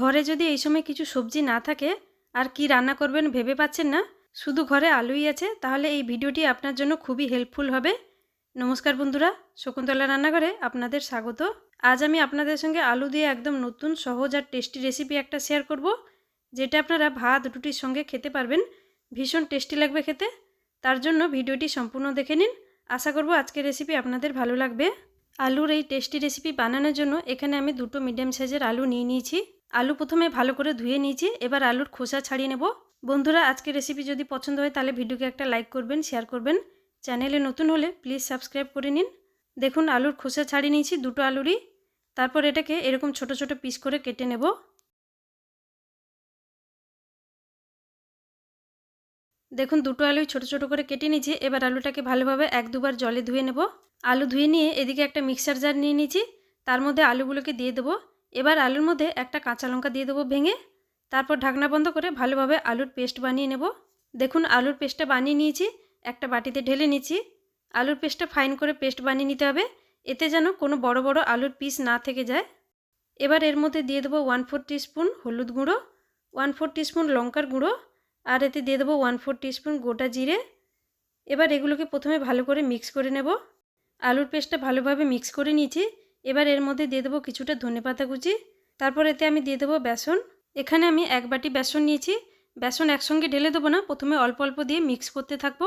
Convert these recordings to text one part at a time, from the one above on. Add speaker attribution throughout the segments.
Speaker 1: ঘরে যদি এই সময় কিছু সবজি না থাকে, আর কি রান্না করবেন ভেবে পাচ্ছেন না? শুধু ঘরে আলুই আছে, তাহলে এই ভিডিওটি আপনার জন্য খুবই হেল্পফুল হবে। নমস্কার বন্ধুরা, শকুন্তলা রান্নাঘরে আপনাদের স্বাগত। আজ আমি আপনাদের সঙ্গে আলু দিয়ে একদম নতুন, সহজ আর টেস্টি রেসিপি একটা শেয়ার করব, যেটা আপনারা ভাত, রুটির সঙ্গে খেতে পারবেন। ভীষণ টেস্টি লাগবে খেতে। তার জন্য ভিডিওটি সম্পূর্ণ দেখে নিন। আশা করব আজকের রেসিপি আপনাদের ভালো লাগবে। আলুর এই টেস্টি রেসিপি বানানোর জন্য এখানে আমি দুটো মিডিয়াম সাইজের আলু নিয়ে নিয়েছি। আলু প্রথমে ভালো করে ধুয়ে নিয়েছি, এবার আলুর খোসা ছাড়িয়ে নেব। বন্ধুরা, আজকের রেসিপি যদি পছন্দ হয়, তাহলে ভিডিওকে একটা লাইক করবেন শেয়ার করবেন। চ্যানেলে নতুন হলে প্লিজ সাবস্ক্রাইব করে নিন। দেখুন, আলুর খোসা ছাড়িয়ে নিয়েছি দুটো আলুরই। তারপর এটাকে এরকম ছোট ছোট পিস করে কেটে নেব। দেখুন, দুটো আলুই ছোট ছোট করে কেটে নিয়েছি, এবার আলুটাকে ভালোভাবে এক দুবার জলে ধুয়ে নেব। আলু ধুয়ে নিয়ে এদিকে একটা মিক্সার জার নিয়ে নিয়েছি, তার মধ্যে আলুগুলোকে দিয়ে দেবো। এবার আলুর মধ্যে একটা কাঁচা লঙ্কা দিয়ে দেবো ভেঙে। তারপর ঢাকনা বন্ধ করে ভালোভাবে আলুর পেস্ট বানিয়ে নেব। দেখুন, আলুর পেস্টটা বানিয়ে নিয়েছি, একটা বাটিতে ঢেলে নিয়েছি আলুর পেস্টটা ফাইন করে পেস্ট বানিয়ে নিতে হবে, এতে যেন কোনো বড় বড় আলুর পিস না থেকে যায়। এবার এর মধ্যে দিয়ে দেবো ওয়ান ফোর স্পুন হলুদ গুঁড়ো, ওয়ান ফোর স্পুন লঙ্কার গুঁড়ো, আর এতে দিয়ে দেবো ওয়ান ফোর স্পুন গোটা জিরে। এবার এগুলোকে প্রথমে ভালো করে মিক্স করে নেব। আলুর পেস্টটা ভালোভাবে মিক্স করে নিয়েছি এবার এর মধ্যে দিয়ে দেবো কিছুটা ধনে পাতা কুচি। তারপর এতে আমি দিয়ে দেবো বেসন। এখানে আমি এক বাটি বেসন নিয়েছি। বেসন একসঙ্গে ঢেলে দেবো না, প্রথমে অল্প অল্প দিয়ে মিক্স করতে থাকব।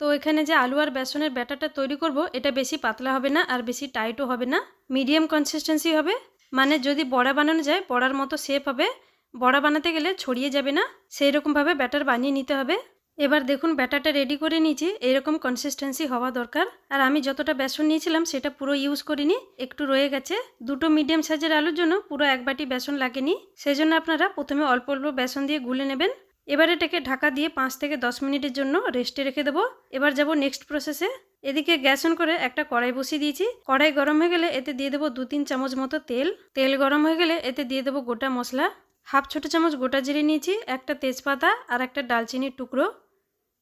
Speaker 1: তো এখানে যে আলু আর বেসনের ব্যাটারটা তৈরি করব, এটা বেশি পাতলা হবে না আর বেশি টাইটও হবে না। মিডিয়াম কনসিস্টেন্সি হবে। মানে যদি বড়া বানানো যায়, বড়ার মতো শেপ হবে। বড়া বানাতে গেলে ছড়িয়ে যাবে না। সেই রকমভাবে ব্যাটার বানিয়ে নিতে হবে। এবার দেখুন ব্যাটারটা রেডি করে নিয়েছি। এরকম কনসিস্টেন্সি হওয়া দরকার। আর আমি যতটা বেসন নিয়েছিলাম, সেটা পুরো ইউজ করিনি। একটু রয়ে গেছে। দুটো মিডিয়াম সাইজের আলুর জন্য পুরো এক বাটি বেসন লাগেনি। সেই জন্য আপনারা প্রথমে অল্প অল্প বেসন দিয়ে গুলে নেবেন। এবার এটাকে ঢাকা দিয়ে পাঁচ থেকে দশ মিনিটের জন্য রেস্টে রেখে দেবো। এবার যাব নেক্সট প্রসেসে এদিকে গ্যাস অন করে একটা কড়াই বসিয়ে দিয়েছি। কড়াই গরম হয়ে গেলে এতে দিয়ে দেবো দু তিন চামচ মতো তেল। তেল গরম হয়ে গেলে এতে দিয়ে দেবো গোটা মশলা। হাফ ছোটো চামচ গোটা জিরে নিয়েছি, একটা তেজপাতা আর একটা ডালচিনির টুকরো।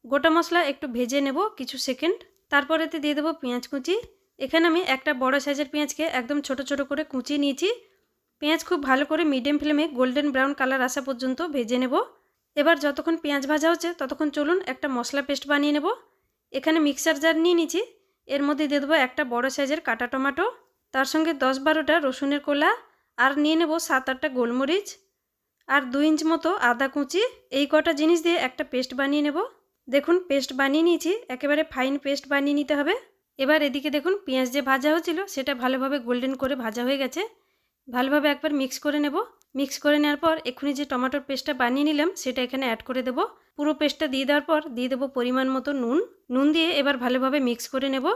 Speaker 1: গোটা মশলা একটু ভেজে নেব কিছু সেকেন্ড তারপর এতে দিয়ে দেবো পেঁয়াজ কুচি। এখানে আমি একটা বড় সাইজের পেঁয়াজকে একদম ছোট ছোট করে কুচিয়ে নিয়েছি। পেঁয়াজ খুব ভালো করে মিডিয়াম ফ্লেমে গোল্ডেন ব্রাউন কালার আসা পর্যন্ত ভেজে নেব। এবার যতক্ষণ পেঁয়াজ ভাজা হচ্ছে ততক্ষণ চলুন একটা মশলা পেস্ট বানিয়ে নেব। এখানে মিক্সার জার নিয়ে নিয়েছি। এর মধ্যে দিয়ে দেবো একটা বড় সাইজের কাটা টমাটো। তার সঙ্গে দশ বারোটা রসুনের কোলা আর নিয়ে নেব সাত আটটা গোলমরিচ। আর দু ইঞ্চ মতো আদা কুচি। এই কটা জিনিস দিয়ে একটা পেস্ট বানিয়ে নেব। দেখুন, পেস্ট বানিয়ে নিয়েছি, একেবারে ফাইন পেস্ট বানিয়ে নিতে হবে। এবার এদিকে দেখুন, পেঁয়াজ যে ভাজা হচ্ছিল সেটা ভালোভাবে গোল্ডেন করে ভাজা হয়ে গেছে। ভালোভাবে একবার মিক্স করে নেব। মিক্স করে নেওয়ার পর এক্ষুনি যে টমেটোর পেস্টটা বানিয়ে নিলাম, সেটা এখানে অ্যাড করে দেব। পুরো পেস্টটা দিয়ে দেওয়ার পর দিয়ে দেবো পরিমাণ মতো নুন। নুন দিয়ে এবার ভালোভাবে মিক্স করে নেব।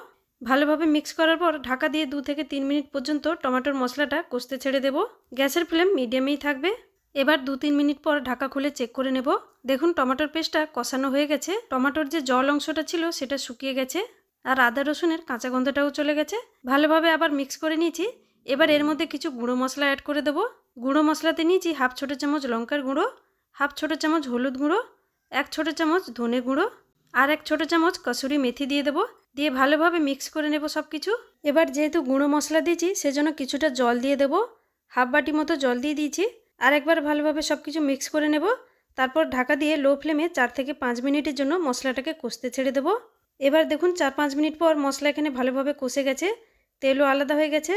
Speaker 1: ভালোভাবে মিক্স করার পর ঢাকা দিয়ে দু থেকে তিন মিনিট পর্যন্ত টমেটোর মশলাটা কষতে ছেড়ে দেব। গ্যাসের ফ্লেম মিডিয়ামেই থাকবে। এবার দু তিন মিনিট পর ঢাকা খুলে চেক করে নেব। দেখুন, টমেটোর পেস্টটা কষানো হয়ে গেছে। টমেটোর যে জল অংশটা ছিল, সেটা শুকিয়ে গেছে আর আদা রসুনের কাঁচা গন্ধটাও চলে গেছে। ভালোভাবে আবার মিক্স করে নিয়েছি। এবার এর মধ্যে কিছু গুঁড়ো মশলা অ্যাড করে দেবো। গুঁড়ো মশলাতে নিয়েছি হাফ ছোটো চামচ লঙ্কার গুঁড়ো হাফ ছোটো চামচ হলুদ গুঁড়ো, এক ছোটো চামচ ধনে গুঁড়ো আর এক ছোটো চামচ কসুরি মেথি দিয়ে দেবো। দিয়ে ভালোভাবে মিক্স করে নেব সব কিছু এবার যেহেতু গুঁড়ো মশলা দিয়েছি, সেজন্য কিছুটা জল দিয়ে দেবো। হাফ বাটি মতো জল দিয়ে দিয়েছি। আর একবার ভালোভাবে সব কিছু মিক্স করে নেব। তারপর ঢাকা দিয়ে লো ফ্লেমে চার থেকে পাঁচ মিনিটের জন্য মশলাটাকে কষতে ছেড়ে দেবো। এবার দেখুন চার পাঁচ মিনিট পর মশলা এখানে ভালোভাবে কষে গেছে, তেলও আলাদা হয়ে গেছে।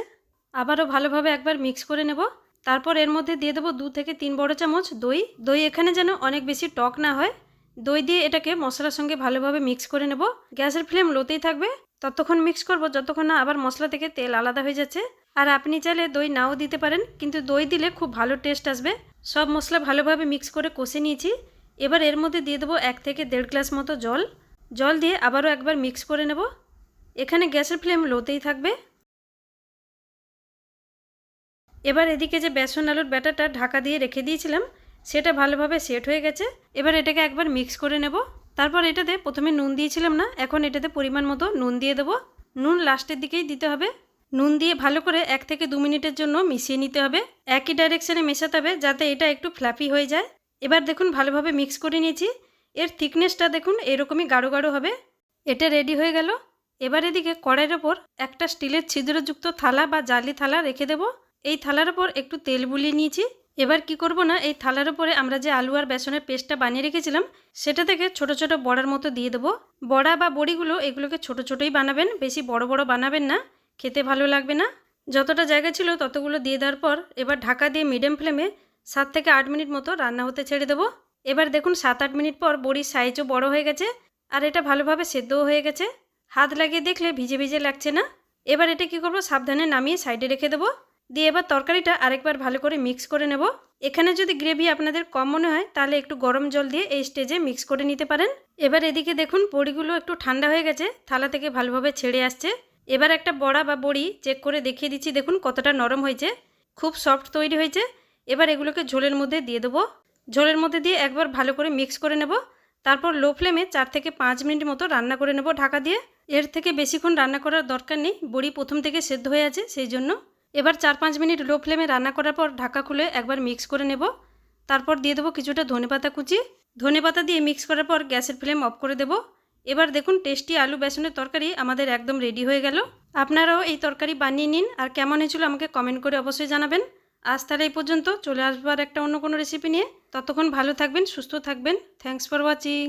Speaker 1: আবারও ভালোভাবে একবার মিক্স করে নেব। তারপর এর মধ্যে দিয়ে দেবো দু থেকে তিন বড় চামচ দই। দই এখানে যেন অনেক বেশি টক না হয়। দই দিয়ে এটাকে মশলার সঙ্গে ভালোভাবে মিক্স করে নেব। গ্যাসের ফ্লেম লোতেই থাকবে। ততক্ষণ মিক্স করব, যতক্ষণ না আবার মশলা থেকে তেল আলাদা হয়ে যাচ্ছে। আর আপনি চাইলে দই নাও দিতে পারেন, কিন্তু দই দিলে খুব ভালো টেস্ট আসবে। সব মশলা ভালোভাবে মিক্স করে কষে নিয়েছি। এবার এর মধ্যে দিয়ে দেবো এক থেকে দেড় গ্লাস মতো জল। জল দিয়ে আবারও একবার মিক্স করে নেব। এখানে গ্যাসের ফ্লেম লোতেই থাকবে। এবার এদিকে যে বেসন আলুর ব্যাটারটা ঢাকা দিয়ে রেখে দিয়েছিলাম, সেটা ভালোভাবে সেট হয়ে গেছে। এবার এটাকে একবার মিক্স করে নেব। তারপর এটাতে প্রথমে নুন দিয়েছিলাম না, এখন এটাতে পরিমাণ মতো নুন দিয়ে দেবো। নুন লাস্টের দিকেই দিতে হবে। নুন দিয়ে ভালো করে এক থেকে দু মিনিটের জন্য মিশিয়ে নিতে হবে। একই ডাইরেকশানে মেশাতে হবে যাতে এটা একটু ফ্ল্যাপি হয়ে যায়। এবার দেখুন ভালোভাবে মিক্স করে নিয়েছি। এর থিকনেসটা দেখুন এরকমই গাঢ় গাঢ় হবে। এটা রেডি হয়ে গেল। এবার এদিকে কড়াইয়ের ওপর একটা স্টিলের ছিদ্রযুক্ত থালা বা জালি থালা রেখে দেব। এই থালার ওপর একটু তেল বুলিয়ে নিয়েছি। এবার কি করব না? এই থালার উপরে আমরা যে আলু আর বেসনের পেস্টটা বানিয়ে রেখেছিলাম, সেটা থেকে ছোট ছোট বড়ার মতো দিয়ে দেবো। বড়া বা বড়িগুলো এগুলোকে ছোট ছোটই বানাবেন, বেশি বড় বড় বানাবেন না, খেতে ভালো লাগবে না। যতটা জায়গা ছিল ততগুলো দিয়ে দেওয়ার পর এবার ঢাকা দিয়ে মিডিয়াম ফ্লেমে সাত থেকে আট মিনিট মতো রান্না হতে ছেড়ে দেবো। এবার দেখুন সাত আট মিনিট পর বড়ির সাইজও বড় হয়ে গেছে, আর এটা ভালোভাবে সেদ্ধও হয়ে গেছে। হাত লাগিয়ে দেখলে ভিজে ভিজে লাগছে না। এবার এটা কি করব? সাবধানে নামিয়ে সাইডে রেখে দেবো। দিয়ে এবার তরকারিটা আরেকবার ভালো করে মিক্স করে নেব। এখানে যদি গ্রেভি আপনাদের কম মনে হয়, তাহলে একটু গরম জল দিয়ে এই স্টেজে মিক্স করে নিতে পারেন। এবার এদিকে দেখুন, বড়িগুলো একটু ঠান্ডা হয়ে গেছে, থালা থেকে ভালোভাবে ছেড়ে আসছে। এবার একটা বড়া বা বড়ি চেক করে দেখিয়ে দিচ্ছি, দেখুন কতটা নরম হয়েছে। খুব সফট তৈরি হয়েছে। এবার এগুলোকে ঝোলের মধ্যে দিয়ে দেবো। ঝোলের মধ্যে দিয়ে একবার ভালো করে মিক্স করে নেব। তারপর লো ফ্লেমে চার থেকে পাঁচ মিনিট মতো রান্না করে নেব ঢাকা দিয়ে। এর থেকে বেশিক্ষণ রান্না করার দরকার নেই, বড়ি প্রথম থেকে সেদ্ধ হয়ে আছে, সেই জন্য। এবার চার পাঁচ মিনিট লো ফ্লেমে রান্না করার পর ঢাকা খুলে একবার মিক্স করে নেব। তারপর দিয়ে দেবো কিছুটা ধনেপাতা কুচি। ধনেপাতা দিয়ে মিক্স করার পর গ্যাসের ফ্লেম অফ করে দেব। এবার দেখুন টেস্টি আলু বেসনের তরকারি আমাদের একদম রেডি হয়ে গেল। আপনারাও এই তরকারি বানিয়ে নিন আর কেমন হয়েছিল আমাকে কমেন্ট করে অবশ্যই জানাবেন। আজ তাহলে এই পর্যন্ত চলে আসবার একটা অন্য কোনো রেসিপি নিয়ে। ততক্ষণ ভালো থাকবেন, সুস্থ থাকবেন। Thanks for watching